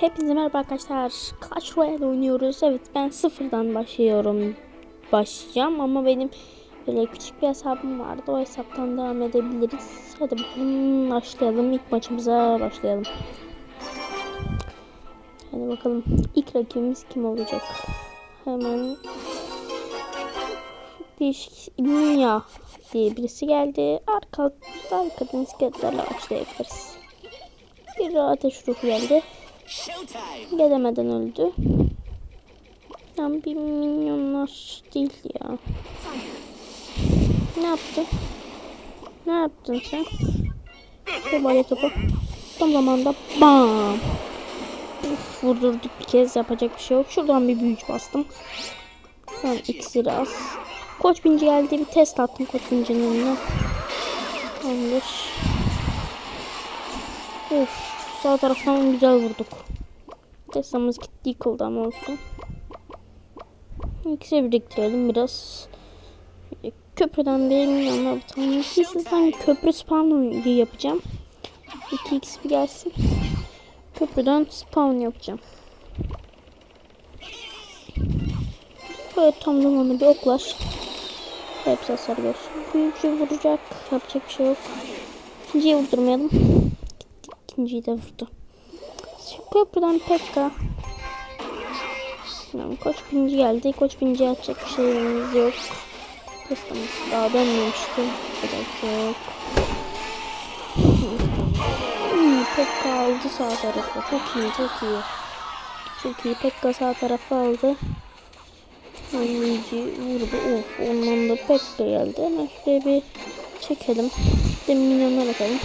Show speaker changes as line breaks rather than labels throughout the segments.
Hepinize merhaba arkadaşlar. Clash Royale oynuyoruz. Evet ben sıfırdan başlıyorum. Başlayacağım ama benim böyle küçük bir hesabım vardı. O hesaptan devam edebiliriz. Hadi bakalım başlayalım. İlk maçımıza başlayalım. Hadi bakalım. İlk rakibimiz kim olacak? Hemen değişik Dünya diye birisi geldi. Arka, arkadan iskeletlerle başlayabiliriz. Bir ateş ruhu geldi. Gelemeden öldü. Yani bir milyonlar değil ya. Ne yaptın? Ne yaptın sen? Bale topu. Tam zamanda bam. Uf, vurdurduk bir kez yapacak bir şey yok. Şuradan bir büyücü bastım. Ben iksiri az. Koç binci geldi bir test attım koç bincinin önüne. Tamamdır. Of sağ taraftan güzel vurduk. Tesla'mız gitti yıkıldı ama olsun. İkisi biriktirelim biraz. Köprüden bir milyonlar bir tane. İkisinden köprü spawn yapacağım. 2x bir gelsin. Köprüden spawn yapacağım. Böyle tam zamanlı bir oklar. Hepsi hasar görsün. Büyücü vuracak. Yapacak bir şey yok. İkinciyi vurdurmayalım. İkinciyi de vurdu. Köprüden Pekka. Yani koç binci geldi. Koç binci yapacak bir şeyimiz yok. Testamız daha dönmemişti. Gerek yok. Hmm, Pekka aldı sağ tarafı. Çok iyi, çok iyi. Çok iyi. Pekka sağ tarafı aldı. Oyuncu vurdu. Of, ondan da Pekka geldi. Hemen şuraya bir çekelim. Bir de milyonlar atalım.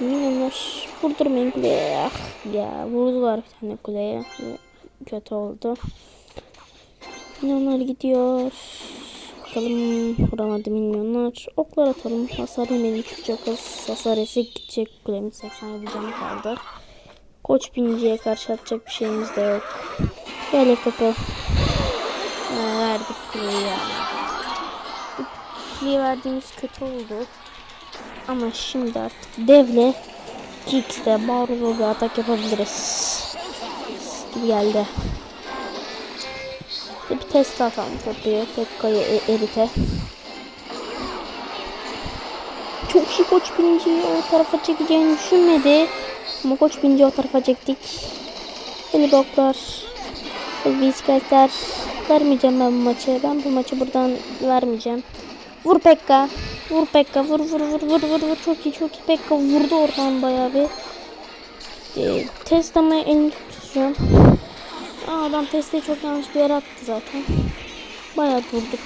Milyonlar vurdurmayın kuleye. Ah ya vurdular bir tane kuleye. Kötü oldu. Milyonlar gidiyor. Bakalım vuramadı milyonlar. Oklar atalım. Hasar yemedik çok az. Hasar yesek gidecek. Kulemiz 87 canı kaldı. Koç binciye karşı atacak bir şeyimiz de yok. Gel topu. Ha, verdik kuleyi ya. Kuleyi verdiğimiz kötü oldu. Ama şimdi artık devle Kix'te Barro'da bir atak yapabiliriz. Gibi geldi. Bir test atalım köprüye. Pekka'yı e erite. Çok iyi koç binci o tarafa çekeceğini düşünmedi. Ama koç binci o tarafa çektik. Beni bloklar. Bisikletler. Vermeyeceğim ben bu maçı. Ben bu maçı buradan vermeyeceğim. Vur Pekka. Vur Pekka. Vur vur vur vur vur vur. Çok iyi çok iyi. Pekka vurdu oradan bayağı bir. Ee, test ama elini tutacağım. Aa, adam testi çok yanlış bir yere attı zaten. Bayağı vurduk.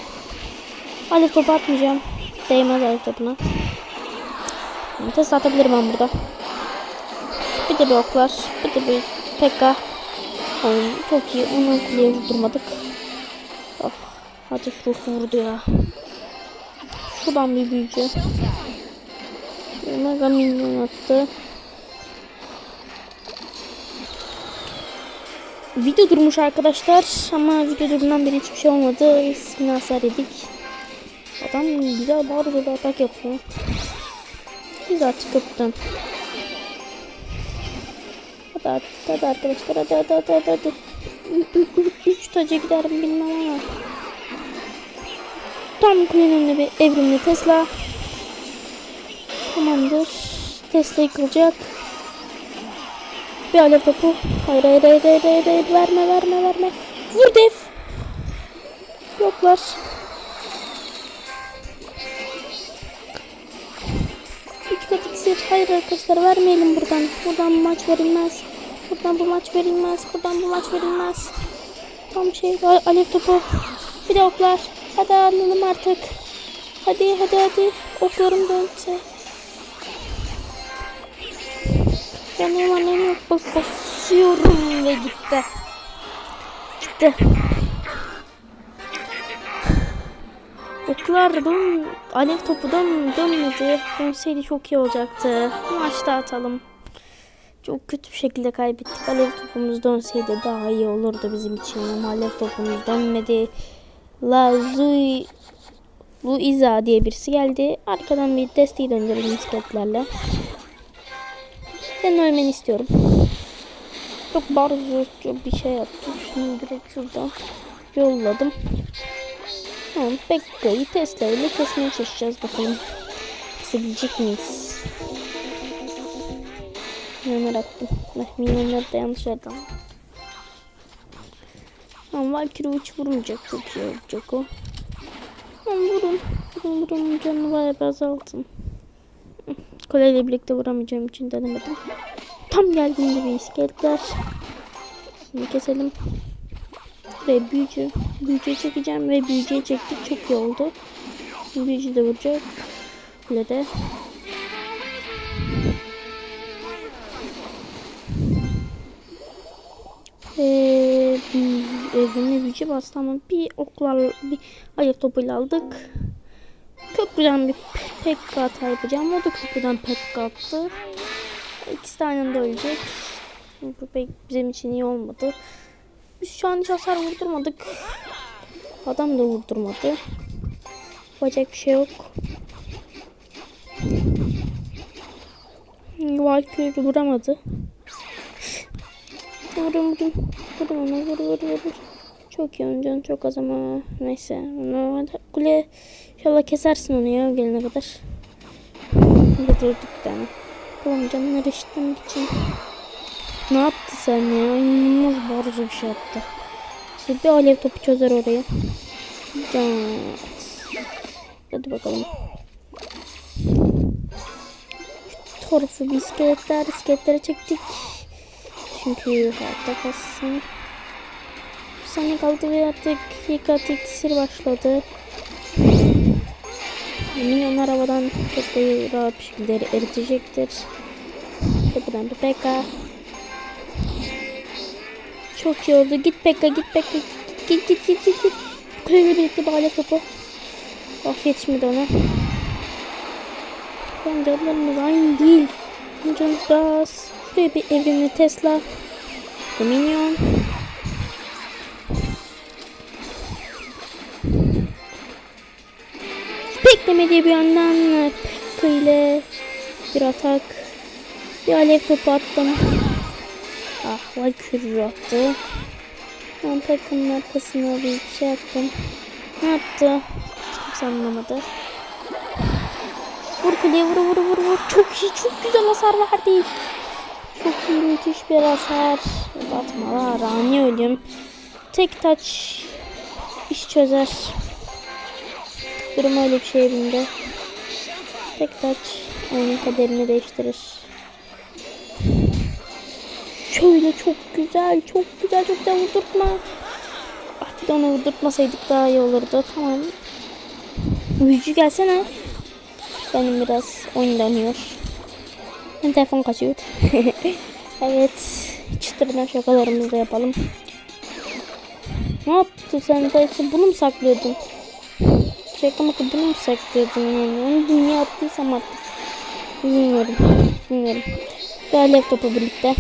Alev topu atmayacağım. Değmez alev topuna. Test atabilirim ben burada. Bir de bir. Bir de bir Pekka. Oyun çok iyi. Onu kuleye vurdurmadık. Oh, hadi ruh vurdu ya. Şuradan bir büyücü. Mega minyon attı. Video durmuş arkadaşlar ama video durumdan beri hiçbir şey olmadı. İsmini hasar yedik. Adam güzel bağırıyor bir atak yapıyor. Artık kapıdan. Hadi, hadi, hadi arkadaşlar hadi hadi hadi hadi. Üç taca giderim bilmem ama. Tam önüne bir evrimli Tesla. Tamamdır. Tesla yıkılacak. Bir alev topu. Hayır hayır hayır hayır hayır, hayır. verme verme verme. Vur dev. Yoklar. İki kat iksir. Hayır arkadaşlar vermeyelim buradan. Buradan bu maç verilmez. Buradan bu maç verilmez. Buradan bu maç verilmez. Tam şey alev topu. Bir de oklar. Hadi alalım artık. Hadi hadi hadi. Oklarım dönse. Benim annem yok. Bas basıyorum ve gitti. Gitti. Oklar dön, alev topu dön, dönmedi. Dönseydi çok iyi olacaktı. Maçta atalım. Çok kötü bir şekilde kaybettik. Alev topumuz dönseydi daha iyi olurdu bizim için. Ama alev topumuz dönmedi. Lazui Luiza diye birisi geldi. Arkadan bir desteği döndürelim bisikletlerle. Ben ölmeni istiyorum. Çok barzo bir şey yaptım. Şimdi direkt şuradan yolladım. Tamam Pekka'yı Tesla ile kesmeye çalışacağız bakalım. Kesebilecek miyiz? Milyonlar attım. Milyonları da yanlış yerden. Ama Valkyrie uç vurmayacak. Çok iyi olacak o. Tamam vurun. Vurun vurun. Canını bayağı bir azaltın. Koleyle birlikte vuramayacağım için denemedim. Tam geldiğinde bir iskeletler. Şimdi keselim. Ve büyücü. Büyücüye çekeceğim ve büyücüye çektik. Çok iyi oldu. Büyücü de vuracak. Kule de. Ee, evrimli büyücü bastı ama bir oklar bir ayak topuyla aldık. Köprüden bir pek hata yapacağım. O da köprüden pek attı. İkisi de ölecek. Bu pek bizim için iyi olmadı. Biz şu an hiç hasar vurdurmadık. Adam da vurdurmadı. Yapacak bir şey yok. Valkyrie vuramadı. Vurun vurun. Vurun ona vur vur vur. Çok iyi oyuncan çok az ama neyse. Onu kule inşallah kesersin onu ya gelene kadar. Vurdurduk bir. Bakalım canları eşitlemek için. Ne yaptı sen ya? İnanılmaz barzo bir şey yaptı. İşte bir alev topu çözer orayı. Can. Hadi bakalım. Şu tarafı bir iskeletler, iskeletlere çektik. Çünkü hayatta kalsın. Saniye kaldı ve artık yıkat iksir başladı. Minyonlar havadan çok rahat bir şekilde eritecektir. Kapıdan bir Pekka. Çok iyi oldu. Git Pekka git Pekka. Git git git git. git. Kuleyle birlikte bağla topu. Of yetişmedi ona. Ben canlarımız aynı değil. Can gaz. Şuraya bir evrimli Tesla. Dominion. Beklemediği bir yandan Pekka ile bir atak. Bir alev topu attım. Ah Valkyrie attı. Ben Pekka'nın arkasına bir şey yaptım. Ne yaptı? Kimse anlamadı. Vur kuleye vur vur vur vur. Çok iyi çok güzel hasar verdik. Çok iyi müthiş bir hasar. Atmalar ani ölüm. Tek taç iş çözer. Durum öyle bir şey bindi. Tek taç onun kaderini değiştirir. Şöyle çok güzel, çok güzel, çok güzel vurdurtma. Ah bir de onu vurdurtmasaydık daha iyi olurdu. Tamam. Büyücü gelsene. Benim biraz oyun dönüyor. Benim telefon kaçıyor. evet. Çıtırdan şakalarımızı da yapalım. Ne yaptı sen dayısı? Bunu mu saklıyordun? Şaka maka bunu mu saklıyordun yani? Onu dünya yaptıysam artık. Bilmiyorum. Bilmiyorum. Bir alev topu birlikte.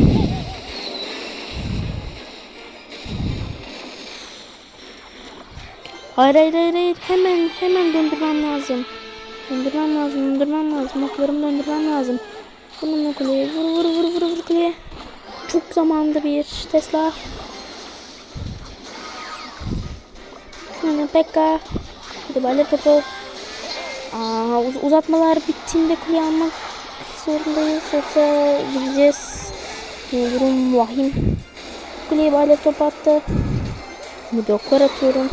Hayır hayır hayır hayır. Hemen hemen döndürmem lazım. Döndürmem lazım, döndürmem lazım. Oklarımı döndürmem lazım. Bununla kuleye vur vur vur vur vur kuleye. Çok zamanda bir Tesla. Hemen Pekka. Hadi böyle topu. Aa, uz uzatmalar bittiğinde kuleye almak zorundayız. Yoksa gideceğiz. Durum vahim. Kuleye böyle top attı. Şimdi oklar atıyorum.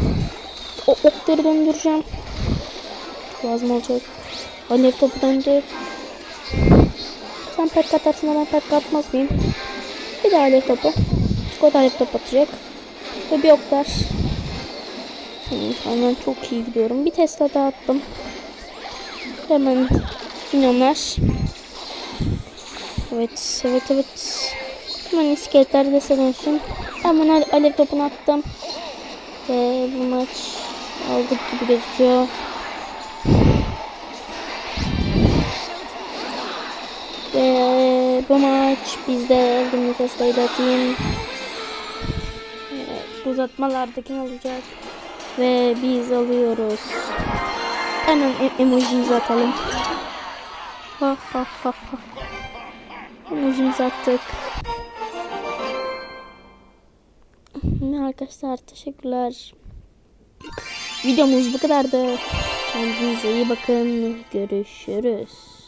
O okları döndüreceğim. Lazım olacak. Alev topu döndü. Sen pek atarsın ama pek atmaz mıyım? Bir daha alev topu. Skot alev topu atacak. Ve bir oklar. Hemen çok iyi gidiyorum. Bir Tesla daha attım. Hemen milyonlar. Evet, evet, evet. Hemen iskeletler de olsun. Hemen alev topunu attım. Ve bu maç aldık gibi gözüküyor. Ve bu maç bizde bunu testayı da atayım. Evet, uzatmalardaki alacağız. Ve biz alıyoruz. Hemen emojimizi atalım. Ha ha ha ha. Emojimizi attık. Arkadaşlar teşekkürler. Videomuz bu kadardı. Kendinize iyi bakın. Görüşürüz.